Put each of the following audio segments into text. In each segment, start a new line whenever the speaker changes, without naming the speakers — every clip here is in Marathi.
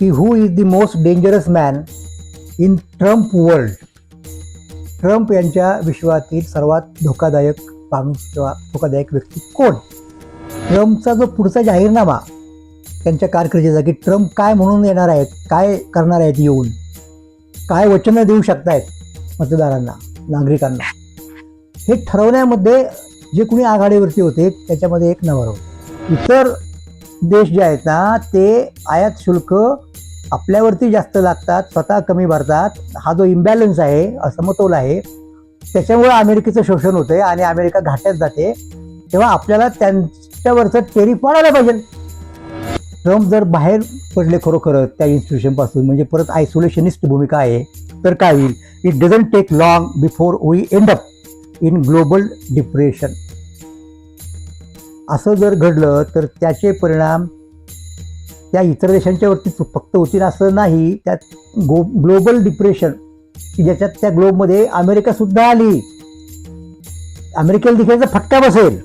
की who is the most dangerous man in Trump world Trump यांच्या विश्वातील सर्वात धोकादायक माणूस किंवा धोकादायक व्यक्ती कोण? ट्रम्पचा जो पुढचा जाहीरनामा त्यांच्या कारकिर्दीचा की ट्रम्प काय म्हणून येणार आहेत काय करणार आहेत येऊन काय वचनं देऊ शकतायत मतदारांना नागरिकांना हे ठरवण्यामध्ये जे कुणी आघाडीवरती होते त्याच्यामध्ये एक नंबर होते. इतर देश जे आहेत ना ते आयात शुल्क आपल्यावरती जास्त लागतात स्वतः कमी भरतात. हा जो इम्बॅलन्स आहे असमतोल आहे त्याच्यामुळे अमेरिकेचं शोषण होतंय आणि अमेरिका घाट्यात जाते. तेव्हा आपल्याला त्यांच्यावरचं टेरिफ वाढायला पाहिजे. ट्रम्प जर बाहेर पडले खरोखर त्या इन्स्टिट्यूशनपासून म्हणजे परत आयसोलेशनिस्ट भूमिका आहे तर काय होईल? It doesn't take long before we end up in global depression असं जर घडलं तर त्याचे परिणाम त्या इतर देशांच्यावरती फक्त होतील असं नाही. त्यात गो ग्लोबल डिप्रेशन की ज्याच्यात त्या ग्लोबमध्ये अमेरिका सुद्धा आली. अमेरिकेला देखील फटका बसेल.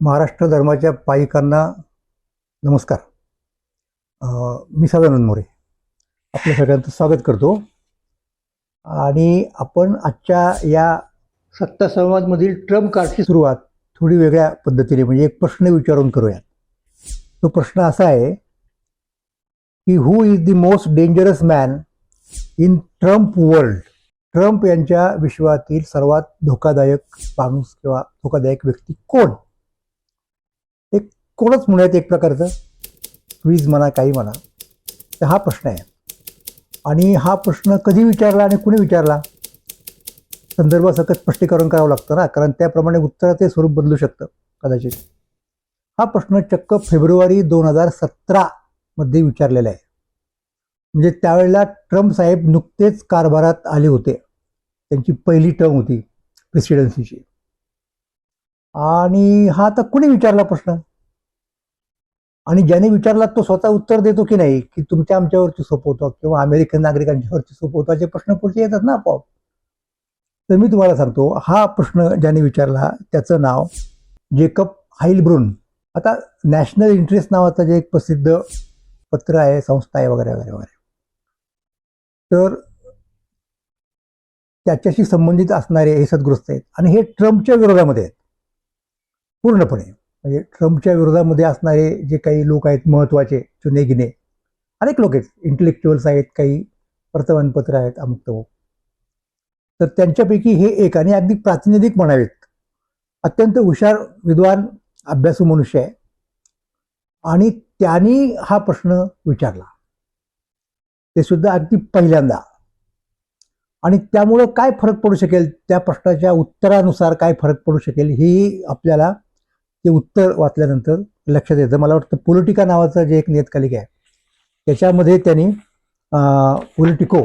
महाराष्ट्र धर्माच्या पायिकांना नमस्कार. मी सदानंद मोरे. आपल्या सगळ्यांचं स्वागत करतो. आणि आपण आजच्या या सत्ता संवादमधील ट्रम्प कार्डची सुरुवात थोडी वेगळ्या पद्धतीने म्हणजे एक प्रश्न विचारून करूयात. तो प्रश्न असा आहे की who is the most dangerous man in Trump world Trump यांच्या विश्वातील सर्वात धोकादायक माणूस किंवा धोकादायक व्यक्ती कोण? एक कोणच म्हणूयात एक प्रकारचं? वीज म्हणा काही म्हणा. तर हा प्रश्न आहे. आणि हा प्रश्न कधी विचारला आणि कुणी विचारला? संदर्भासकट स्पष्टीकरण करावं लागतं ना कारण त्याप्रमाणे उत्तराचे स्वरूप बदलू शकतं कदाचित. हा प्रश्न चक्क फेब्रुवारी दोन हजार सतरामध्ये विचारलेला आहे. म्हणजे त्यावेळेला ट्रम्प साहेब नुकतेच कारभारात आले होते. त्यांची पहिली टर्म होती प्रेसिडेन्सीची आणि हा आता कुणी विचारला प्रश्न? आणि ज्याने विचारला तो स्वतः उत्तर देतो की नाही की तुमच्या आमच्यावरती सोपवतो किंवा अमेरिकन नागरिकांच्यावरती सोपवताचे प्रश्न पुढचे येतात ना आपोआप. तर मी तुम्हाला सांगतो हा प्रश्न ज्याने विचारला त्याचं नाव जेकब हाईलब्रुन. आता नॅशनल इंटरेस्ट नावाचं जे एक प्रसिद्ध पत्र आहे संस्था आहे वगैरे वगैरे वगैरे. तर त्याच्याशी संबंधित असणारे हे सद्ग्रस्त आहेत. आणि हे ट्रम्पच्या विरोधामध्ये आहेत. पूर्णपणे. म्हणजे ट्रम्पच्या विरोधामध्ये असणारे जे काही लोक आहेत महत्त्वाचे चुने गिने अनेक लोक आहेत. इंटेलेक्च्युअल्स आहेत काही वर्तमानपत्र आहेत अमुक तमुक. तर त्यांच्यापैकी हे एक आणि अगदी प्रातिनिधिक म्हणावेत. अत्यंत हुशार विद्वान अभ्यासू मनुष्य आहे. आणि त्यांनी हा प्रश्न विचारला. ते सुद्धा अगदी पहिल्यांदा. आणि त्यामुळं काय फरक पडू शकेल? त्या प्रश्नाच्या उत्तरानुसार काय फरक पडू शकेल? ही आपल्याला ते उत्तर वाचल्यानंतर लक्षात येतं. मला वाटतं पोलिटिका नावाचं जे एक नियतकालिक आहे त्याच्यामध्ये त्यांनी पोलिटिको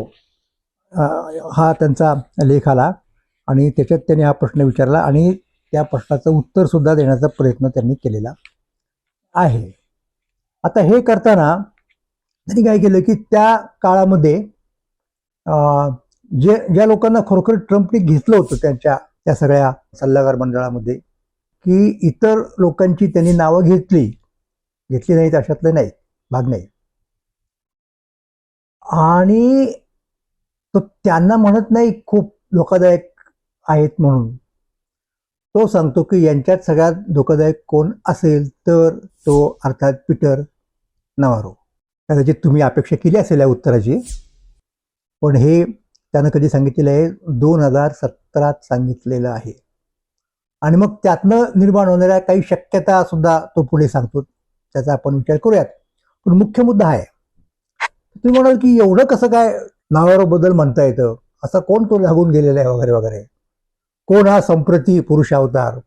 हा त्यांचा लेख आला आणि त्याच्यात त्यांनी हा प्रश्न विचारला आणि त्या प्रश्नाचं उत्तरसुद्धा देण्याचा प्रयत्न त्यांनी केलेला आहे. आता हे करताना त्यांनी काय केलं की त्या काळामध्ये जे ज्या लोकांना खरोखर ट्रम्पने घेतलं होतं त्यांच्या त्या सगळ्या सल्लागार मंडळामध्ये की इतर लोकांची त्यांनी नावं घेतली. घेतली नाहीत अशातलं नाही भाग नाही. आणि तो त्यांना म्हणत नाही खूप धोकादायक आहेत म्हणून. तो सांगतो की यांच्यात सगळ्यात धोकादायक कोण असेल तर तो अर्थात पीटर नवारो. कदाचित तुम्ही अपेक्षा केली असेल या उत्तराची पण हे त्यानं कधी सांगितलेलं आहे? दोन हजार सतरात सांगितलेलं आहे. आणि मग त्यातनं निर्माण होणाऱ्या काही शक्यता सुद्धा तो पुढे सांगतो. त्याचा आपण विचार करूयात. पण मुख्य मुद्दा आहे. तुम्ही म्हणाल की एवढं कसं काय नावावर बदल म्हणता येतं? असा कोण तो लागून गेलेला आहे वगैरे वगैरे? कोण हा संप्रती पुरुष अवतार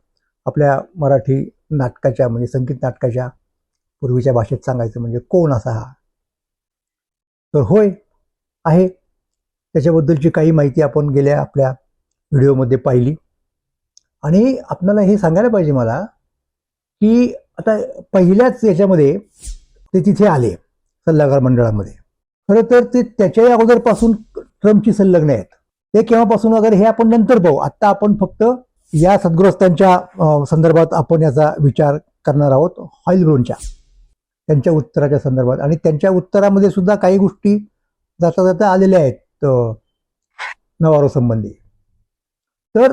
आपल्या मराठी नाटकाच्या म्हणजे संगीत नाटकाच्या पूर्वीच्या भाषेत सांगायचं म्हणजे कोण असा हा? तर होय आहे. त्याच्याबद्दलची काही माहिती आपण गेल्या आपल्या व्हिडिओमध्ये पाहिली. आणि आपल्याला हे सांगायला पाहिजे मला की आता पहिल्याच याच्यामध्ये ते तिथे आले सल्लागार मंडळामध्ये. खरं तर ते त्याच्याही अगोदरपासून ट्रम्पची संलग्न आहेत. ते केव्हापासून वगैरे हे आपण नंतर पाहू. आत्ता आपण फक्त या सद्ग्रस्तांच्या संदर्भात आपण याचा विचार करणार आहोत हॉईलब्रोनच्या त्यांच्या उत्तराच्या संदर्भात. आणि त्यांच्या उत्तरामध्ये सुद्धा काही गोष्टी जाता जाता आलेल्या आहेत नवारो संबंधी. तर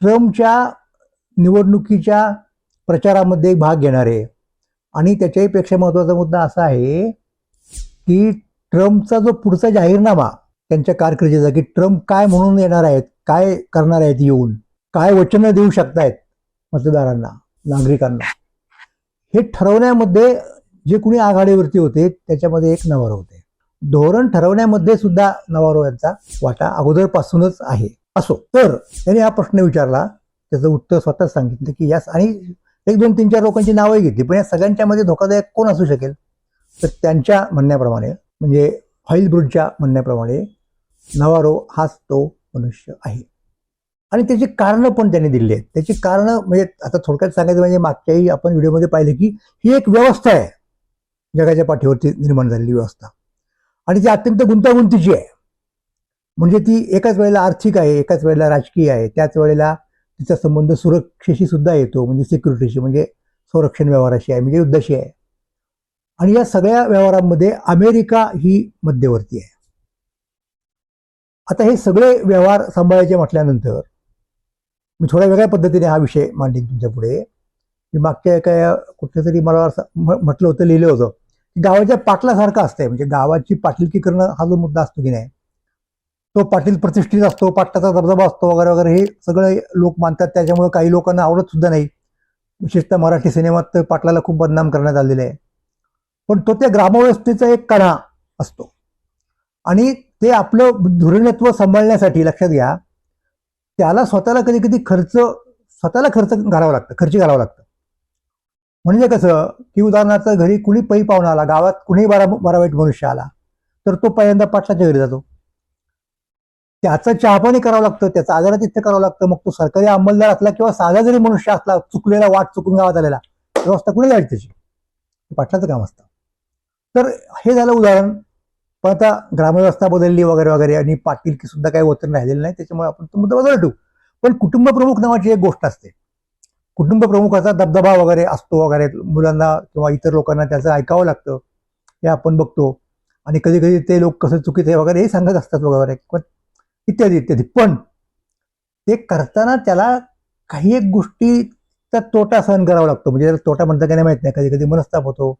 ट्रम्पच्या निवडणुकीच्या प्रचारामध्ये भाग घेणारे आणि त्याच्याहीपेक्षा महत्त्वाचा मुद्दा असा आहे की ट्रम्पचा जो पुढचा जाहीरनामा त्यांच्या कारकिर्दीचा की ट्रम्प काय म्हणून येणार आहेत काय करणार आहेत येऊन काय वचनं देऊ शकतायत मतदारांना नागरिकांना हे ठरवण्यामध्ये जे कुणी आघाडीवरती होते त्याच्यामध्ये एक नवारो होते. धोरण ठरवण्यामध्ये सुद्धा नवारो यांचा वाटा अगोदरपासूनच आहे. असो. तर त्यांनी हा प्रश्न विचारला. त्याचं उत्तर स्वतः सांगितलं की यास आणि एक दोन तीन चार लोकांची नावंही घेतली. पण या सगळ्यांच्या मध्ये धोकादायक कोण असू शकेल? तर त्यांच्या म्हणण्याप्रमाणे म्हणजे हॉईलब्रुडच्या म्हणण्याप्रमाणे नवारो हाच तो मनुष्य आहे. आणि त्याची कारणं पण त्यांनी दिली आहेत. त्याची कारणं म्हणजे आता थोडक्यात सांगायचं म्हणजे मागच्याही आपण व्हिडिओमध्ये पाहिलं की ही एक व्यवस्था आहे. जगाच्या पाठीवरती निर्माण झालेली व्यवस्था. आणि ती अत्यंत गुंतागुंतीची आहे. म्हणजे ती एकाच वेळेला आर्थिक आहे एकाच वेळेला राजकीय आहे त्याच वेळेला तिचा संबंध सुरक्षेशी सुद्धा येतो म्हणजे सिक्युरिटीशी म्हणजे संरक्षण व्यवहाराशी आहे म्हणजे युद्धाशी आहे. आणि या सगळ्या व्यवहारांमध्ये अमेरिका ही मध्यवर्ती आहे. आता हे सगळे व्यवहार सांभाळायचे म्हटल्यानंतर मी थोड्या वेगळ्या पद्धतीने हा विषय मांडीन तुमच्यापुढे. मी मागच्या एका कुठल्या तरी मला म्हटलं होतं लिहिलं होतं की गावाच्या पाटलासारखं असतंय म्हणजे गावाची पाटलकी करणं हा जो मुद्दा असतो की नाही तो पाटील प्रतिष्ठित असतो पाटलाचा दबदबा असतो वगैरे वगैरे हे सगळे लोक मानतात. त्याच्यामुळे काही लोकांना आवडत सुद्धा नाही. विशेषतः मराठी सिनेमात तर पाटलाला खूप बदनाम करण्यात आलेलं आहे. पण तो त्या ग्रामव्यवस्थेचा एक कणा असतो. आणि ते आपलं धुरीणत्व सांभाळण्यासाठी लक्षात घ्या त्याला स्वतःला कधी कधी खर्च स्वतःला खर्च घालावा लागतं खर्ची घालावं लागतं. म्हणजे कसं की उदाहरणार्थ घरी कुणी पै पाहुणा आला गावात कुणी बारा बारा वाईट मनुष्य आला तर तो पहिल्यांदा पाटलाच्या घरी जातो. त्याचं चहापाणी करावं लागतं त्याचा आदर तिथं करावं लागतं. मग तो सरकारी अंमलदार असला किंवा साधा जरी मनुष्य असला चुकलेला वाट चुकून गावात आलेला व्यवस्था कुठे जायची त्याची? पाटलाचं काम असतं. तर हे झालं उदाहरण. पण आता ग्रामव्यवस्था बदलली वगैरे वगैरे आणि पाटीलकी सुद्धा काही वचन राहिलेलं नाही त्याच्यामुळे आपण तो मुद्दा बदल ठेवू पण कुटुंब प्रमुख नावाची एक गोष्ट असते. कुटुंब प्रमुखाचा दबदबा वगैरे असतो वगैरे मुलांना किंवा इतर लोकांना त्याचं ऐकावं लागतं. हे आपण बघतो. आणि कधी कधी ते लोक कसं चुकीचं आहे वगैरे हे सांगत असतात वगैरे पण इत्यादी इत्यादी. पण ते करताना त्याला काही एक गोष्टीचा तोटा सहन करावा लागतो. म्हणजे तोटा म्हणता काही नाही माहीत नाही. कधी कधी मनस्ताप होतो.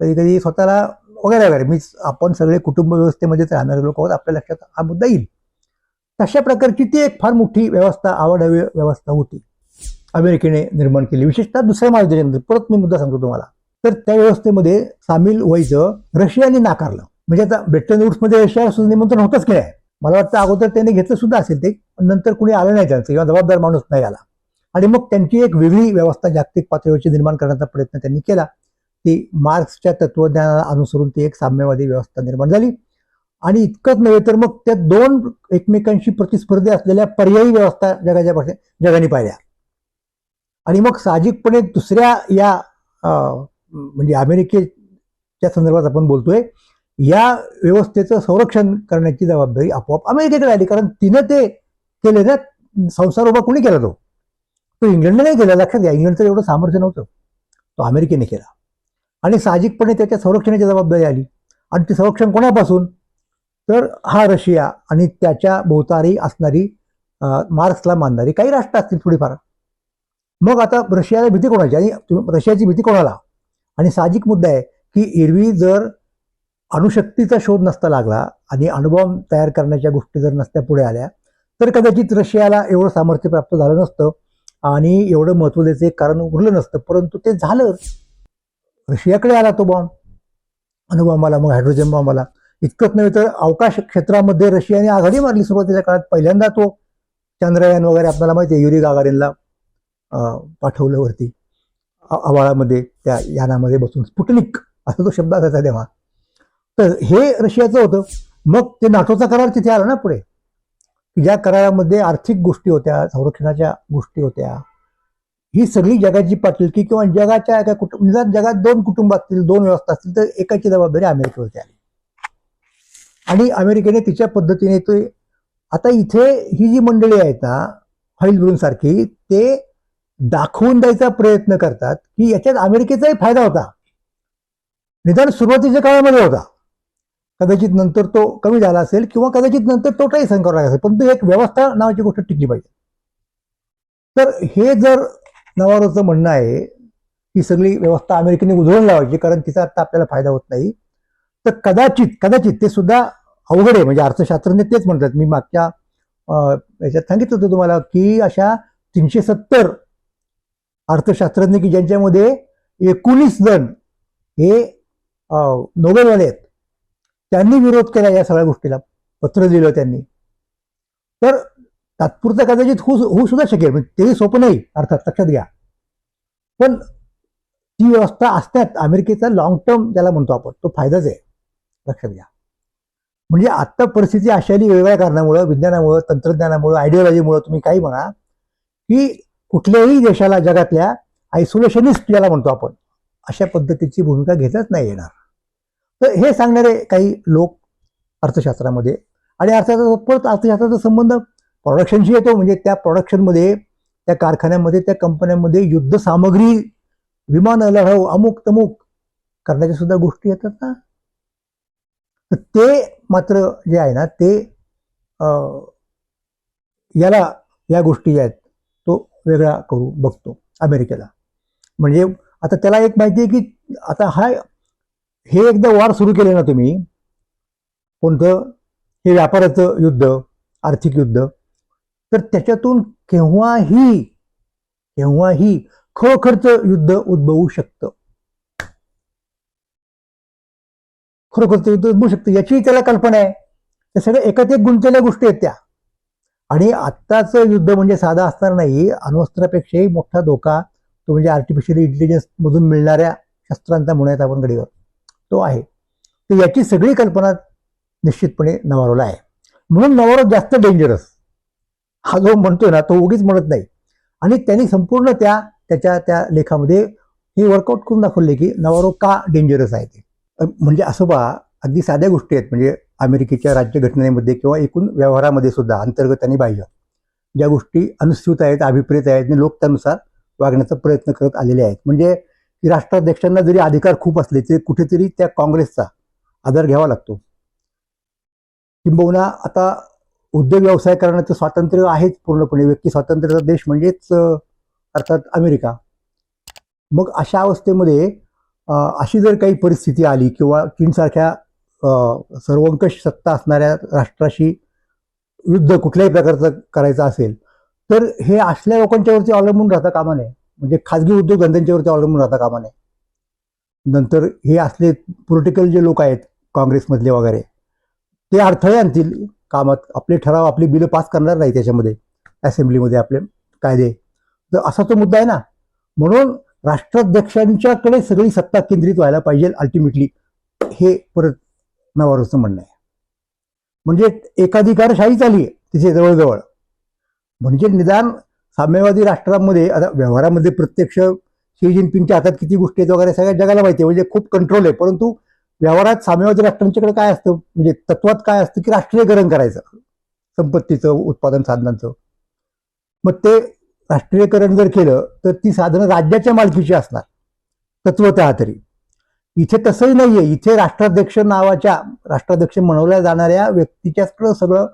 कधी कधी स्वतःला वगैरे वगैरे. मी आपण सगळे कुटुंब व्यवस्थेमध्येच राहणारे लोक आहोत. आपल्या लक्षात हा मुद्दा येईल. तशा प्रकारची ती एक फार मोठी व्यवस्था आवडावी व्यवस्था होती. अमेरिकेने निर्माण केली. विशेषतः दुसऱ्या महायुद्धानंतर परत मी मुद्दा सांगतो तुम्हाला. तर त्या व्यवस्थेमध्ये सामील व्हायचं रशियाने नाकारलं. म्हणजे आता ब्रिटन वूड्समध्ये रशिया सुद्धा निमंत्रण होतंच काय आहे मला वाटतं अगोदर त्यांनी घेतलं सुद्धा असेल ते नंतर कुणी आलं नाही त्यांचं किंवा जबाबदार माणूस नाही आला. आणि मग त्यांची एक वेगळी व्यवस्था जागतिक पातळीवरची निर्माण करण्याचा प्रयत्न त्यांनी केला. ती मार्क्सच्या तत्वज्ञानाला अनुसरून ती एक साम्यवादी व्यवस्था निर्माण झाली. आणि इतकंच नव्हे तर मग त्या दोन एकमेकांशी प्रतिस्पर्धी असलेल्या पर्यायी व्यवस्था जगाच्या पाठी जगाने पाहिल्या. आणि मग साहजिकपणे दुसऱ्या या म्हणजे अमेरिकेच्या संदर्भात आपण बोलतोय या व्यवस्थेचं संरक्षण करण्याची जबाबदारी आपोआप अमेरिकेकडे आली कारण तिनं ते केले ना संसार उभा कोणी केला तो? तो इंग्लंडने नाही केला लक्षात घ्या इंग्लंडचं एवढं सामर्थ्य नव्हतं. तो अमेरिकेने केला. आणि साहजिकपणे त्याच्या संरक्षणाची जबाबदारी आली. आणि ते संरक्षण कोणापासून? तर हा रशिया आणि त्याच्या भोवतारी असणारी मार्क्सला मानणारी काही राष्ट्र असतील थोडीफार. मग आता रशियाला भीती कोणाची? आणि तुम्ही- रशियाची भीती कोणाला? आणि साहजिक मुद्दा आहे की एरवी जर अणुशक्तीचा शोध नसता लागला आणि अणुबॉम्ब तयार करण्याच्या गोष्टी जर नसत्या पुढे आल्या तर कदाचित रशियाला एवढं सामर्थ्य प्राप्त झालं नसतं आणि एवढं महत्त्व द्यायचं एक कारण उरलं नसतं परंतु ते झालं. रशियाकडे आला तो बॉम्ब अणुबॉम्बाला मग हायड्रोजन बॉम्ब आला. इतकंच नव्हे तर अवकाश क्षेत्रामध्ये रशियाने आघाडी मारली सुरुवातीच्या काळात. पहिल्यांदा तो चंद्रयान वगैरे आपल्याला माहिती आहे युरी गागारीनला पाठवलं वरती आ- आवाळामध्ये त्या यानामध्ये बसून. स्पुटनिक असा तो शब्द असायचा तेव्हा. तर हे रशियाचं होतं. मग ते नाटोचा करार तिथे आला ना पुढे. ज्या करारामध्ये आर्थिक गोष्टी होत्या संरक्षणाच्या गोष्टी होत्या. ही सगळी जगाची पाटीलकी किंवा जगाच्या एका कुटुंब म्हणजे जर जगात दोन कुटुंब असतील दोन व्यवस्था असतील तर एकाची जबाबदारी अमेरिकेवरती आली. आणि अमेरिकेने तिच्या पद्धतीने ते आता इथे ही जी मंडळी आहेत ना फाईल सारखी ते दाखवून द्यायचा प्रयत्न करतात की याच्यात अमेरिकेचाही फायदा होता. निदान सुरुवातीच्या काळामध्ये होता. कदाचित नंतर तो कमी झाला असेल किंवा कदाचित नंतर तोटाही सहन करावा लागला असेल. परंतु एक व्यवस्था नावाची गोष्ट टिकली पाहिजे. तर हे जर नवारोचं म्हणणं आहे ही सगळी व्यवस्था अमेरिकेने उधळून लावायची कारण तिचा आता आपल्याला फायदा होत नाही. तर कदाचित कदाचित ते सुद्धा अवघड आहे. म्हणजे अर्थशास्त्रज्ञ तेच म्हणतात. मी मागच्या याच्यात सांगितलं होतं तुम्हाला की अशा तीनशे सत्तर अर्थशास्त्रज्ञ की ज्यांच्यामध्ये एकोणीस जण हे नोबेलवाले आहेत त्यांनी विरोध केला या सगळ्या गोष्टीला. पत्र दिलं त्यांनी. तर तात्पुरतं कदाचित होऊ होऊ सुद्धा शकेल. म्हणजे तेही सोपं नाही अर्थात लक्षात घ्या. पण ती व्यवस्था असण्यात अमेरिकेचा लॉंग टर्म ज्याला म्हणतो आपण तो फायदाच आहे. लक्षात घ्या. म्हणजे आत्ता परिस्थिती अशा वेगवेगळ्या कारणामुळं विज्ञानामुळं तंत्रज्ञानामुळं आयडिओलॉजीमुळं तुम्ही काही म्हणा की कुठल्याही देशाला जगातल्या आयसोलेशनिस्ट ज्याला म्हणतो आपण अशा पद्धतीची भूमिका घेताच नाही येणार. तर हे सांगणारे काही लोक अर्थशास्त्रामध्ये आणि अर्थशास्त्राचा परत अर्थशास्त्राचा संबंध प्रोडक्शनशी येतो म्हणजे त्या प्रोडक्शनमध्ये त्या कारखान्यामध्ये त्या कंपन्यांमध्ये युद्ध सामग्री विमान लढाऊ अमुक तमुक करण्याच्या सुद्धा गोष्टी येतात ना. तर ते मात्र जे आहे ना ते याला या गोष्टी ज्या आहेत तो वेगळा करू बघतो अमेरिकेला. म्हणजे आता त्याला एक माहिती आहे की आता हा हे एकदा वार सुरू केले ना तुम्ही कोणतं? हे व्यापाराचं युद्ध आर्थिक युद्ध. तर त्याच्यातून केव्हाही केव्हाही खरोखरचं युद्ध उद्भवू शकतं. खरोखरचं युद्ध उद्भवू शकतं याचीही त्याला कल्पना आहे. त्या सगळ्या एकात एक गुंतलेल्या गोष्टी आहेत त्या. आणि आत्ताचं युद्ध म्हणजे साधा असणार नाही अण्वस्त्रापेक्षाही मोठा धोका तो म्हणजे आर्टिफिशियल इंटेलिजन्स मधून मिळणाऱ्या शस्त्रांचा म्हणूयात आपण गडीवर तो आहे. तर याची सगळी कल्पना निश्चितपणे नवारोला आहे. म्हणून नवारो जास्त डेंजरस हा जो म्हणतोय ना तो उगीच म्हणत नाही. आणि त्यांनी संपूर्ण त्या त्याच्या त्या लेखामध्ये हे वर्कआउट करून दाखवले की नवारो का डेंजरस आहे ते. म्हणजे असं बा अगदी साध्या गोष्टी आहेत. म्हणजे अमेरिकेच्या राज्यघटनेमध्ये किंवा एकूण व्यवहारामध्ये सुद्धा अंतर्गत आणि बाह्य ज्या गोष्टी अनुस्यूत आहेत अभिप्रेत आहेत आणि लोक त्यानुसार वागण्याचा प्रयत्न करत आलेले आहेत. म्हणजे की राष्ट्राध्यक्षांना जरी अधिकार खूप असले तरी कुठेतरी त्या काँग्रेसचा आधार घ्यावा लागतो. किंबहुना आता उद्योग व्यवसाय करण्याचं स्वातंत्र्य आहेच पूर्णपणे. व्यक्ती स्वातंत्र्याचा देश म्हणजेच अर्थात अमेरिका. मग अशा अवस्थेमध्ये अशी जर काही परिस्थिती आली किंवा चीनसारख्या सर्वंकष सत्ता असणाऱ्या राष्ट्राशी युद्ध कुठल्याही प्रकारचं करायचं असेल तर हे असल्या लोकांच्यावरती अवलंबून राहता कामा नये म्हणजे खाजगी उद्योगधंद्यांच्यावरती अवलंबून राहता कामा नये नंतर हे असले पोलिटिकल जे लोक आहेत काँग्रेसमधले वगैरे ते अडथळे आणतील. कामात आपले ठराव आपली बिलं पास करणार नाही त्याच्यामध्ये असेंब्लीमध्ये आपले कायदे. तर असा तो मुद्दा आहे ना. म्हणून राष्ट्राध्यक्षांच्याकडे सगळी सत्ता केंद्रित व्हायला पाहिजे अल्टिमेटली हे परत नवारूचं म्हणणं आहे. म्हणजे एकाधिकारशाही चाली आहे तिथे जवळजवळ. म्हणजे निदान साम्यवादी राष्ट्रांमध्ये आता व्यवहारामध्ये प्रत्यक्ष शी जिनपिंगच्या हातात किती गोष्टी आहेत वगैरे सगळ्या जगाला माहिती आहे म्हणजे खूप कंट्रोल आहे. परंतु व्यवहारात साम्यवादी राष्ट्रांच्याकडे काय असतं? म्हणजे तत्वात काय असतं की राष्ट्रीयकरण करायचं? संपत्तीचं उत्पादन साधनांचं. मग ते राष्ट्रीयकरण जर केलं तर ती साधनं राज्याच्या मालकीची असणार. तत्वत तरी. इथे तसंही नाहीये. इथे राष्ट्राध्यक्ष नावाच्या राष्ट्राध्यक्ष म्हणवल्या जाणाऱ्या व्यक्तीच्याकडं सगळं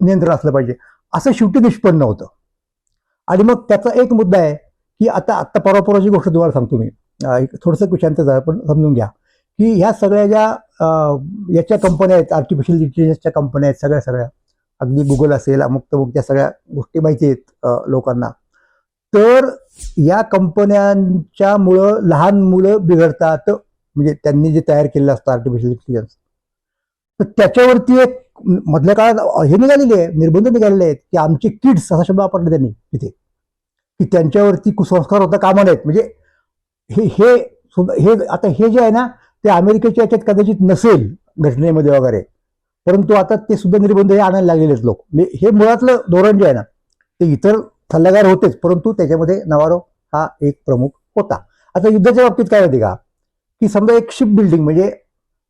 नियंत्रण असलं पाहिजे. असं शेवटी निष्पन्न होतं. आणि मग त्याचा एक मुद्दा आहे की आता आत्ता परवा परवाची गोष्ट तुम्हाला सांगतो मी. एक थोडंसं कुशांत झालं पण समजून घ्या. की ह्या सगळ्या ज्या याच्या कंपन्या आहेत आर्टिफिशियल इंटेलिजन्सच्या कंपन्या आहेत सगळ्या सगळ्या. अगदी गुगल असेल अमुक तमुक त्या सगळ्या गोष्टी माहिती आहेत लोकांना. तर या कंपन्यांच्यामुळं लहान मुलं बिघडतात म्हणजे त्यांनी जे तयार केलेलं असतं आर्टिफिशियल इंटेलिजन्स तर त्याच्यावरती एक मधल्या काळात हे निघालेले आहे निर्बंध निघालेले आहेत की आमचे किड्स असा शब्द वापरले त्यांनी तिथे की त्यांच्यावरती कुसंस्कार होता कामा नयेत म्हणजे हे हे सुद्धा- हे आता हे जे आहे ना ते अमेरिकेच्या याच्यात कदाचित नसेल घटनेमध्ये वगैरे. परंतु आता ते सुद्धा निर्बंध हे आणायला लागलेले आहेत लोक. म्हणजे हे मुळातलं धोरण जे आहे ना ते इतर सल्लागार होतेच परंतु त्याच्यामध्ये नवारो हा एक प्रमुख होता. आता युद्धाच्या बाबतीत काय होते का? की समजा एक शिप बिल्डिंग म्हणजे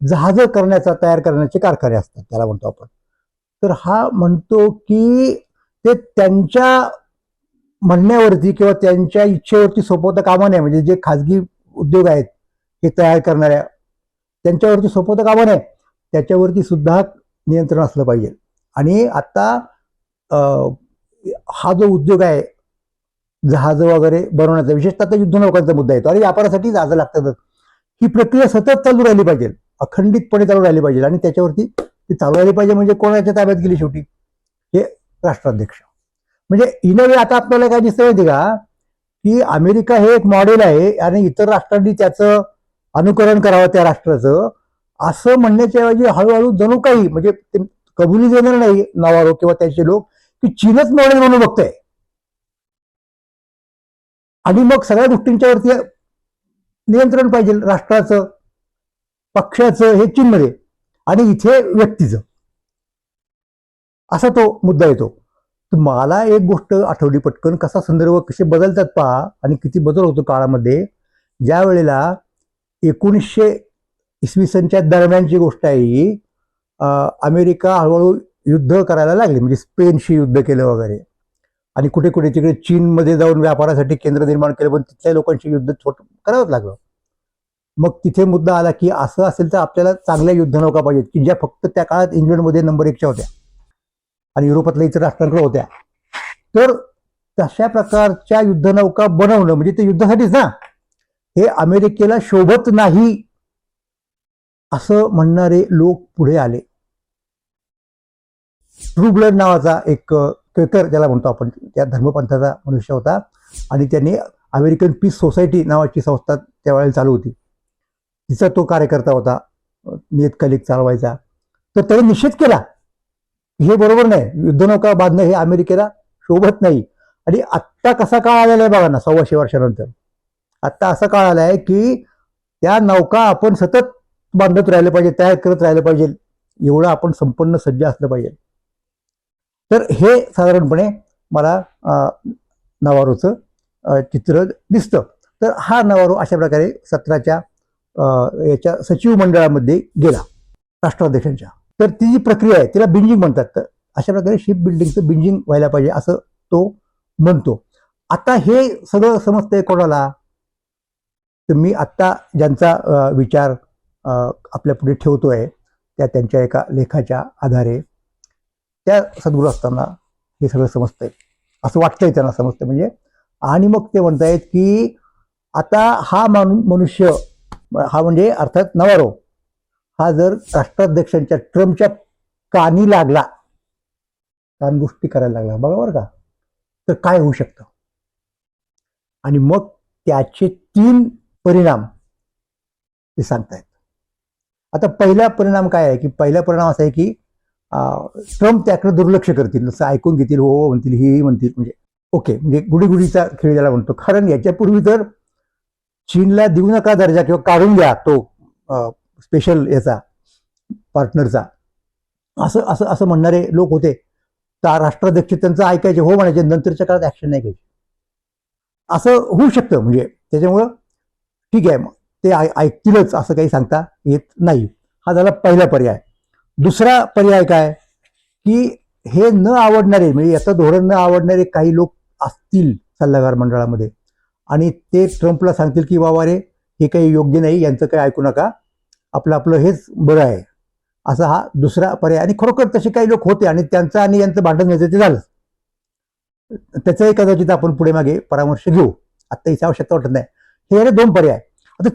जहाजं करण्याचा तयार करण्याचे कारखाने असतात त्याला म्हणतो आपण. तर हा म्हणतो की ते त्यांच्या म्हणण्यावरती किंवा त्यांच्या इच्छेवरती सोपवता कामा नये. म्हणजे जे खाजगी उद्योग आहेत हे तयार करणाऱ्या त्यांच्यावरती सोपवता कामा नये. त्याच्यावरती सुद्धा नियंत्रण असलं पाहिजे. आणि आता हा जो उद्योग आहे जहाजं वगैरे बनवण्याचा विशेषतः आता युद्धनौकांचा मुद्दा येतो. आणि व्यापारासाठी जहाजं लागतातच. ही प्रक्रिया सतत चालू राहिली पाहिजे. अखंडितपणे चालू राहिली पाहिजे आणि त्याच्यावरती ती चालू राहिली पाहिजे म्हणजे कोणाच्या ताब्यात गेली शेवटी? हे राष्ट्राध्यक्ष. म्हणजे इन वे आता आपल्याला काय दिसतं माहिती का? की अमेरिका हे एक मॉडेल आहे आणि इतर राष्ट्रांनी त्याचं अनुकरण करावं त्या राष्ट्राचं. असं म्हणण्याच्या ऐवजी हळूहळू जणू काही म्हणजे ते कबुली देणार नाही नवारो किंवा त्याचे लोक की चीनच मॉडेल म्हणून बघतोय. आणि मग सगळ्या गोष्टींच्यावरती नियंत्रण पाहिजे राष्ट्राचं. पक्षाचं हे चीनमध्ये आणि इथे व्यक्तीचं. असा तो मुद्दा येतो. तुम्हाला मला एक गोष्ट आठवली पटकन कसा संदर्भ कसे बदलतात पहा आणि किती बदल होतो काळामध्ये. ज्या वेळेला एकोणीसशे इसवी सनच्या दरम्यानची गोष्ट आहे ही अमेरिका हळूहळू युद्ध करायला लागली म्हणजे स्पेनशी युद्ध केलं वगैरे. आणि कुठे कुठे तिकडे चीनमध्ये जाऊन व्यापारासाठी केंद्र निर्माण केलं पण तिथल्या लोकांशी युद्ध छोट करावंच लागलं. मग तिथे मुद्दा आला की असं असेल तर आपल्याला चांगल्या युद्धनौका पाहिजेत की ज्या फक्त त्या काळात इंग्लंडमध्ये नंबर एकच्या होत्या आणि युरोपातल्या इतर राष्ट्रांकडे होत्या. तर तशा प्रकारच्या युद्धनौका बनवणं म्हणजे ते युद्धासाठीच ना हे अमेरिकेला शोभत नाही असं म्हणणारे लोक पुढे आले. ट्रू ब्लड नावाचा एक केकर ज्याला म्हणतो आपण त्या धर्मपंथाचा मनुष्य होता आणि त्यांनी अमेरिकन पीस सोसायटी नावाची संस्था त्यावेळेला चालू होती. तिचा तो कार्यकर्ता होता नियतकालिक चालवायचा. तर त्याने निषेध केला. हे बरोबर नाही. युद्धनौका बांधणं हे अमेरिकेला शोभत नाही. आणि आत्ता कसा काळ आलेला आहे बघा ना सव्वाशे वर्षानंतर. आत्ता असा काळ आला आहे की त्या नौका आपण सतत बांधत राहिलं पाहिजे तयार करत राहिलं पाहिजे. एवढं आपण संपन्न सज्ज असलं पाहिजे. तर हे साधारणपणे मला नवारूचं नवारोचं चित्र दिसतं. तर हा नवारो अशा प्रकारे सत्राच्या याच्या सचिव मंडळामध्ये गेला राष्ट्राध्यक्षांच्या. तर ती जी प्रक्रिया आहे तिला बिंजिंग म्हणतात. तर अशा प्रकारे शिप बिल्डिंगचं बिंजिंग व्हायला पाहिजे असं तो म्हणतो. आता हे सगळं समजतंय कोणाला? तर मी आत्ता ज्यांचा विचार आपल्या पुढे ठेवतोय त्या त्यांच्या एका लेखाच्या आधारे त्या सद्गुरू असताना हे सगळं समजतंय. असं वाटतंय त्यांना समजतंय. म्हणजे आणि मग ते म्हणतायत की आता हा माणू मनुष्य हा म्हणजे अर्थात नवारो. हा जर राष्ट्राध्यक्षांच्या ट्रम्पच्या कानी लागला कान गोष्टी करायला लागला बघा बरं का तर काय होऊ शकतं? आणि मग त्याचे तीन परिणाम ते सांगतायत. आता पहिला परिणाम काय आहे की पहिला परिणाम असा आहे की ट्रम्प त्याकडे दुर्लक्ष करतील जसं ऐकून घेतील हो म्हणतील ही म्हणतील म्हणजे ओके म्हणजे गुढीगुढीचा खेळ ज्याला म्हणतो. कारण याच्यापूर्वी जर चीनला देऊ नका दर्जा किंवा काढून द्या तो स्पेशल याचा पार्टनरचा असं असं असं म्हणणारे लोक होते. तर राष्ट्राध्यक्ष त्यांचं ऐकायचे हो म्हणायचे नंतरच्या काळात ऍक्शन नाही घ्यायची. असं होऊ शकतं म्हणजे त्याच्यामुळं ठीक आहे मग ते ऐ- ऐकतीलच असं काही सांगता येत नाही. हा झाला पहिला पर्याय. दुसरा पर्याय काय? की हे न आवडणारे म्हणजे याचं धोरण न आवडणारे काही लोक असतील सल्लागार मंडळामध्ये. आणि ते ट्रम्पला सांगतील की बाबा रे हे काही योग्य नाही यांचं काही ऐकू नका. आपलं आपलं हेच बरं आहे. असा हा दुसरा पर्याय. आणि खरोखर तसे काही लोक होते आणि त्यांचं आणि यांचं भांडण घ्यायचं ते झालं. त्याचाही कदाचित आपण पुढे मागे परामर्श घेऊ. आत्ता याची आवश्यकता वाटत नाही. हे दोन पर्याय. आता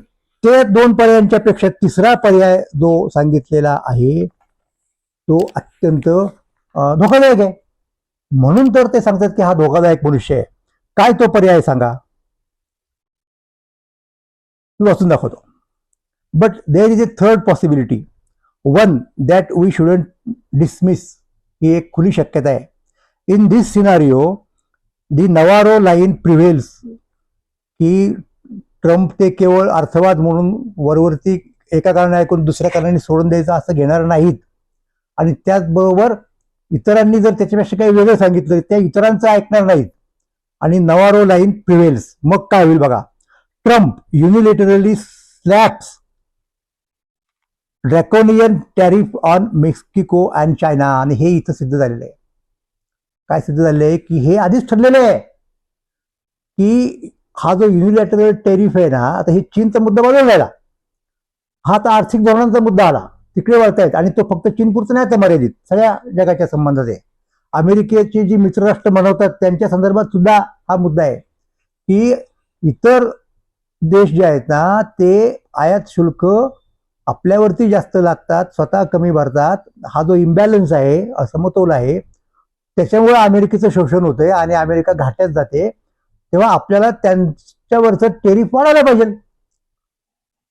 ते दोन पर्यायांच्या पेक्षा तिसरा पर्याय जो सांगितलेला आहे तो अत्यंत धोकादायक आहे. म्हणून तर ते सांगतात की हा धोकादायक मनुष्य आहे. काय तो पर्याय सांगा? मी वाचून दाखवतो. But there is a third possibility one that we shouldn't dismiss ही एक खुली शक्यता आहे. In this scenario the Navarro line prevails की ट्रम्प ते केवळ अर्थवाद म्हणून वरवरती एका कारणाने ऐकून दुसऱ्या कारणाने सोडून द्यायचं असं घेणार नाहीत. आणि त्याचबरोबर इतरांनी जर त्याच्यापेक्षा काही वेगळं सांगितलं त्या इतरांचं ऐकणार नाहीत. आणि नवारो लाईन प्रिव्हेल्स मग काय होईल बघा. Trump unilaterally slaps draconian tariff on Mexico and China आणि हे इथं सिद्ध झालेलं आहे. काय सिद्ध झालेलं आहे? की हे आधीच ठरलेलं आहे की हा जो युनिलॅटरल टेरिफ आहे ना आता हे चीनचा मुद्दा बाजूला राहिला. हा आता आर्थिक धोरणांचा मुद्दा आला. तिकडे वळतायत. आणि तो फक्त चीनपुरतं नाही आता मर्यादित. सगळ्या जगाच्या संबंधात आहे. अमेरिकेचे जी मित्रराष्ट्र बनवतात त्यांच्या संदर्भात सुद्धा हा मुद्दा आहे. की इतर देश जे आहेत ना ते आयात शुल्क आपल्यावरती जास्त लागतात स्वतः कमी भरतात. हा जो इम्बॅलन्स आहे असमतोल आहे त्याच्यामुळे अमेरिकेचं शोषण होतंय आणि अमेरिका घाट्यात जाते. तेव्हा आपल्याला त्यांच्यावरचं टेरिफ वाढायला पाहिजे.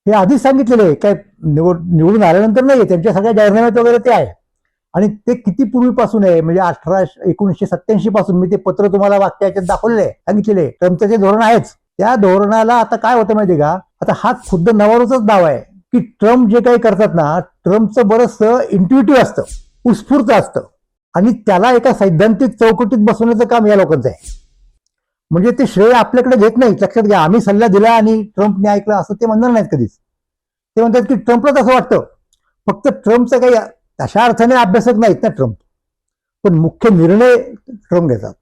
हे आधीच सांगितलेलं आहे. काय निवड निवडून आल्यानंतर नाही त्यांच्या सगळ्या जाहीरनाम्यात वगैरे ते आहे. आणि ते किती पूर्वीपासून आहे? म्हणजे अठरा एकोणीसशे सत्याऐंशी पासून मी ते पत्र तुम्हाला वाक्याच्यात दाखवलेलं आहे सांगितलेलं ट्रम्पचं धोरण आहेच. त्या धोरणाला आता काय होतं माहितीये का? आता हा खुद्द नवारूचाच दावा आहे. की ट्रम्प जे काही करतात ना ट्रम्पचं बरंचसं इंट्युटिव्ह असतं उत्स्फूर्त असतं. आणि त्याला एका सैद्धांतिक चौकटीत बसवण्याचं काम या लोकांचं आहे. म्हणजे ते श्रेय आपल्याकडे घेत नाही लक्षात घ्या आम्ही सल्ला दिला आणि ट्रम्पने ऐकलं असं ते म्हणणार नाहीत कधीच. ते म्हणतात की ट्रम्पलाच असं वाटतं. फक्त ट्रम्पचं काही अशा अर्थाने अभ्यासक नाहीत ना ट्रम्प. पण मुख्य निर्णय ट्रम्प घेतात.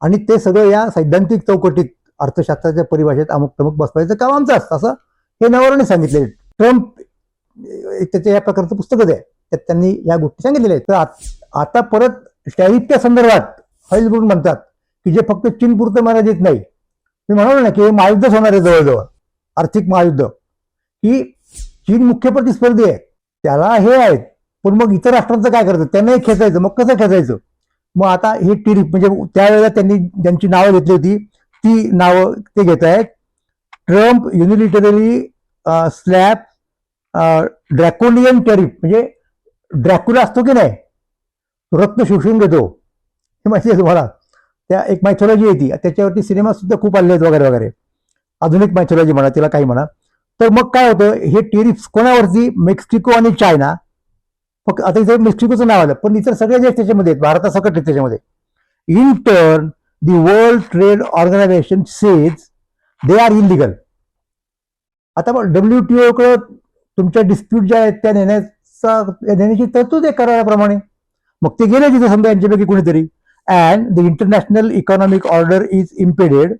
आणि ते सगळं या सैद्धांतिक चौकटीत अर्थशास्त्राच्या परिभाषेत अमुक तमुक बसवायचं काम आमचं असतं असं हे नवराने सांगितले ट्रम्प एक त्याच्या या प्रकारचं पुस्तकच आहे त्यात त्यांनी या गोष्टी सांगितलेल्या आहेत. तर आता परत टॅरिफच्या संदर्भात हॉईलब्रुन म्हणतात की जे फक्त चीनपुरतं मर्यादित नाही. मी म्हणालो ना की हे महायुद्धच होणार आहे जवळजवळ. आर्थिक महायुद्ध. की चीन मुख्य प्रतिस्पर्धी आहे. त्याला हे आहेत. पण मग इतर राष्ट्रांचं काय करतं त्यांनाही खेचायचं. मग कसं खेचायचं? मग आता हे टिरीप म्हणजे त्यावेळेला त्यांनी ज्यांची नावं घेतली होती ती नावं ते घेत आहेत. Trump unilaterally slap draconian tariff म्हणजे ड्रॅक्युला असतो की नाही? रत्न रक्त शोषून घेतो. हे माहिती आहे तुम्हाला. त्या एक मायथॉलॉजी आहे ती. त्याच्यावरती सिनेमा सुद्धा खूप आले आहेत वगैरे वगैरे. आधुनिक मायथॉलॉजी म्हणा तिला काही म्हणा. तर मग काय होतं? हे टेरिफ्स कोणावरती? मेक्सिको आणि चायना. फक्त आता इथं मेक्सिकोचं नाव आलं पण इतर सगळे देश त्याच्यामध्ये आहेत. भारतासकट आहेत त्याच्यामध्ये. In turn the world trade organization says they are illegal. आता डब्ल्यू टी ओकडं तुमच्या डिस्प्यूट ज्या आहेत त्या नेण्याचा नेण्याची तरतूद आहे कराराप्रमाणे. मग ते गेले तिथे समजा यांच्यापैकी कुणीतरी. And the international economic order is impeded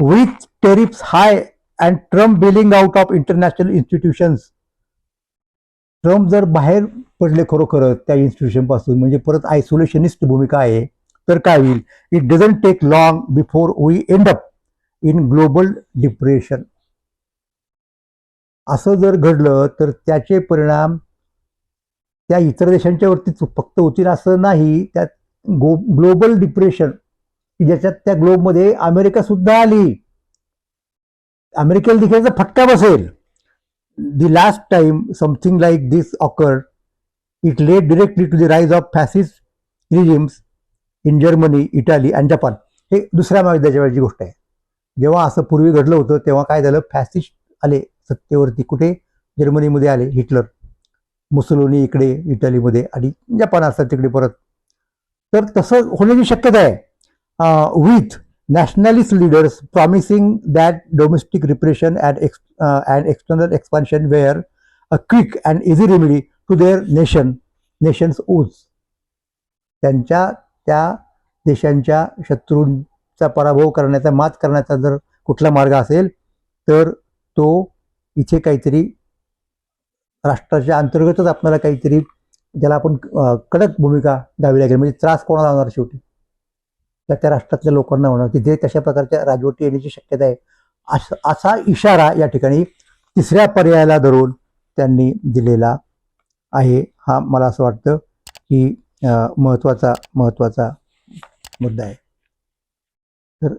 with tariffs high and Trump pulling out of international institutions Trump जर बाहेर पडले खरोखरच त्या इन्स्टिट्यूशनपासून म्हणजे परत आयसोलेशनिस्ट भूमिका आहे. तर काय होईल? It doesn't take long before we end up in global depression असं जर घडलं तर त्याचे परिणाम त्या इतर देशांच्या वरतीच फक्त होतील असं नाही. त्यात गो ग्लोबल डिप्रेशन की ज्याच्यात त्या ग्लोबमध्ये अमेरिका सुद्धा आली. अमेरिकेला देखील फटका बसेल. The last time something like this occur it led directly to the rise of fascist regimes in Germany Italy and Japan हे दुसऱ्या महायुद्धाच्या वेळची गोष्ट आहे. जेव्हा असं पूर्वी घडलं होतं तेव्हा काय झालं? फॅसिस्ट आले सत्तेवरती कुठे? जर्मनीमध्ये आले हिटलर. मुसलोनी इकडे इटलीमध्ये आणि जपान असतात तिकडे परत. तर तसं होण्याची शक्यता आहे. With nationalist leaders promising that domestic repression and ex and external expansion were a quick and easy remedy to their nation nations woes त्यांच्या त्या देशांच्या शत्रूंचा पराभव करण्याचा मात करण्याचा जर कुठला मार्ग असेल तर तो इथे काहीतरी राष्ट्राच्या अंतर्गतच आपल्याला काहीतरी ज्याला आपण कडक भूमिका द्यावी लागेल म्हणजे त्रास कोणाला होणार शेवटी? त्या त्या राष्ट्रातल्या लोकांना होणार. की जे तशा प्रकारच्या राजवटी येण्याची शक्यता आहे. असा असा इशारा या ठिकाणी तिसऱ्या पर्यायाला धरून त्यांनी दिलेला आहे. हा मला असं वाटतं की महत्त्वाचा महत्त्वाचा मुद्दा आहे. तर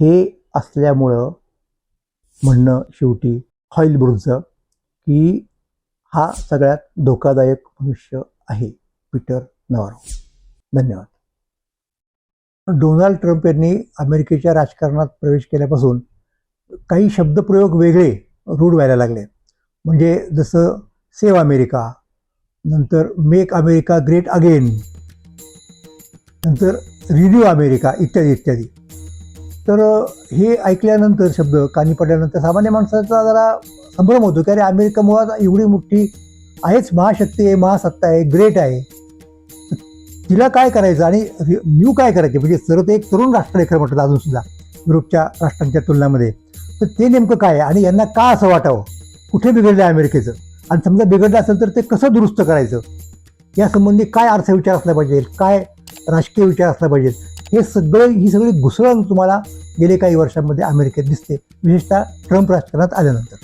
हे असल्यामुळं म्हणणं शेवटी हॉईल ब्रूचं की हा सगळ्यात धोकादायक मनुष्य आहे पीटर नवारो. धन्यवाद. डोनाल्ड ट्रम्प यांनी अमेरिकेच्या राजकारणात प्रवेश केल्यापासून काही शब्दप्रयोग वेगळे रूढ व्हायला लागले. म्हणजे जसं सेव अमेरिका नंतर मेक अमेरिका ग्रेट अगेन नंतर रिन्यू अमेरिका इत्यादी इत्यादी. तर हे ऐकल्यानंतर शब्द कानी पडल्यानंतर सामान्य माणसाचा जरा संभ्रम होतो की अरे अमेरिका मुळात एवढी मोठी आहेच महाशक्ती आहे महासत्ता आहे ग्रेट आहे. तिला काय करायचं आणि न्यू काय करायचे? म्हणजे सरत ते एक तरुण राष्ट्र आहे खरं म्हटलं अजूनसुद्धा युरोपच्या राष्ट्रांच्या तुलनामध्ये. तर ते नेमकं काय आहे? आणि यांना का असं वाटावं? कुठे बिघडलं आहे अमेरिकेचं? आणि समजा बिघडलं असेल तर ते कसं दुरुस्त करायचं? यासंबंधी काय अर्थविचार असला पाहिजे? काय राजकीय विचार असला पाहिजे? हे सगळं ही सगळी घुसळण तुम्हाला गेले काही वर्षांमध्ये अमेरिकेत दिसते. विशेषतः ट्रम्प राजकारणात आल्यानंतर.